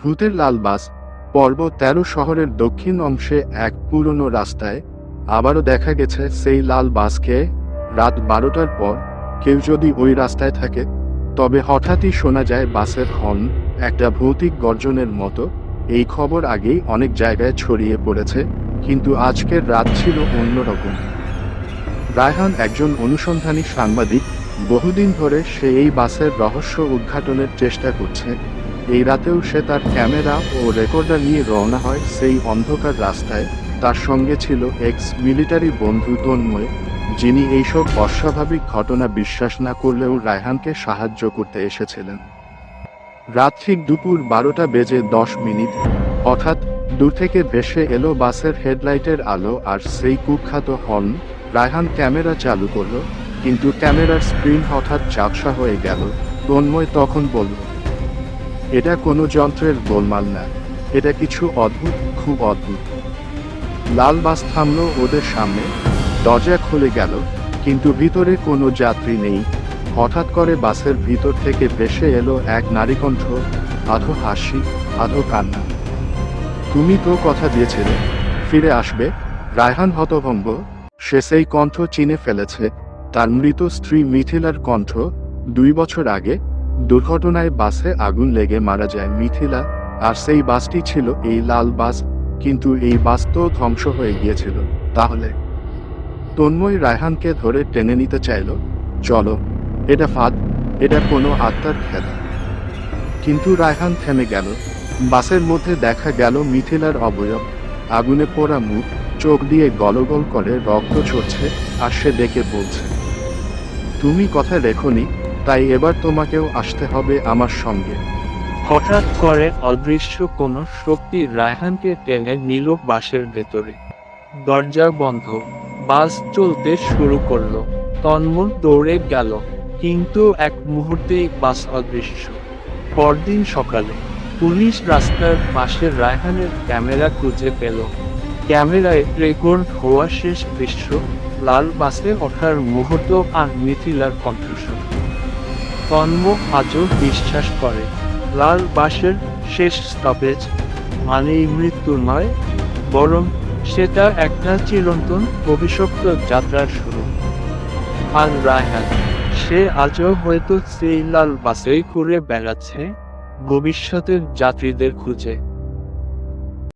ভূতের লাল বাস, পর্ব তেরো শহরের দক্ষিণ অংশে এক পুরনো রাস্তায়, আবারও দেখা গেছে সেই লাল বাসকে। রাত বারোটার পর কেউ যদি ওই রাস্তায় থাকে, তবে হঠাৎই শোনা যায় বাসের হর্ন একটা ভৌতিক গর্জনের মতো। এই খবর আগেই অনেক জায়গায় ছড়িয়ে পড়েছে, কিন্তু আজকের রাত ছিল অন্যরকম রায়হান একজন অনুসন্ধানী সাংবাদিক, বহুদিন ধরে সে এই বাসের রহস্য উদ্ঘাটনের চেষ্টা করছে। এই রাতেও সে তার ক্যামেরা ও রেকর্ডার নিয়ে রওনা হয় সেই অন্ধকার রাস্তায়। তার সঙ্গে ছিল এক্স মিলিটারি বন্ধু তন্ময়, যিনি এইসব অস্বাভাবিক ঘটনা বিশ্বাস না করলেও রায়হানকে সাহায্য করতে এসেছিলেন। রাত ঠিক দুপুর বারোটা বেজে দশ মিনিট। হঠাৎ দূর থেকে ভেসে এলো বাসের হেডলাইটের আলো আর সেই কুখ্যাত হর্ন। রায়হান ক্যামেরা চালু করল, কিন্তু ক্যামেরার স্ক্রিন হঠাৎ ঝাপসা হয়ে গেল। তন্ময় তখন বলল এটা কোনো যন্ত্রের গোলমাল না। এটা কিছু অদ্ভুত, খুব অদ্ভুত। লাল বাস থামলো ওদের সামনে, দরজা খুলে গেল, কিন্তু ভিতরে কোনো যাত্রী নেই। হঠাৎ করে বাসের ভিতর থেকে ভেসে এলো এক নারীকণ্ঠ, আধো হাসি, আধো কান্না। তুমি তো কথা দিয়েছিলে, ফিরে আসবে, রায়হান হতভম্ব। সে সেই কণ্ঠ চিনে ফেলেছে, তার মৃত স্ত্রী মিথিলার কণ্ঠ, দুই বছর আগে দুর্ঘটনায় বাসে আগুন লেগে মারা যায় মিথিলা, আর সেই বাসটি ছিল এই লাল বাস, কিন্তু এই বাস তো ধ্বংস হয়ে গিয়েছিল। তাহলে? তন্ময় রায়হানকে ধরে টেনে নিতে চাইল, চলো, এটা ফাঁদ, এটা কোনো আত্মার খেলা। কিন্তু রায়হান থেমে গেল। বাসের মধ্যে দেখা গেল মিথিলার অবয়ব। আগুনে পোড়া মুখ, চোখ দিয়ে গলগল করে রক্ত ছড়ছে আর সে ডেকে বলছে, তুমি কথা রেখনি তাই এবার তোমাকেও আসতে হবে আমার সঙ্গে। হঠাৎ করে অদৃশ্য কোনো শক্তি রায়হানকে টেনে নিল বাসের ভেতরে। দরজা বন্ধ, বাস চলতে শুরু করল। তন্ময় দৌড়ে গেল, কিন্তু এক মুহূর্তেই বাস অদৃশ্য। পরদিন সকালে পুলিশ রাস্তার পাশে রায়হানের ক্যামেরা খুঁজে পেল। ক্যামেরায় রেকর্ড হওয়া শেষ দৃশ্য, লাল বাসে ওঠার মুহূর্ত আর মিথিলার কণ্ঠস্বর। তন্ম আজও বিশ্বাস করে। লাল বাসের শেষ স্টপেজ মানেই মৃত্যু নয়, বরং সেটা একটা চিরন্তন অভিশপ্ত যাত্রার শুরু। আর রায়হান, সে আজও হয়তো সেই লাল বাসেই ঘুরে বেড়াচ্ছে ভবিষ্যতের যাত্রীদের খুঁজে।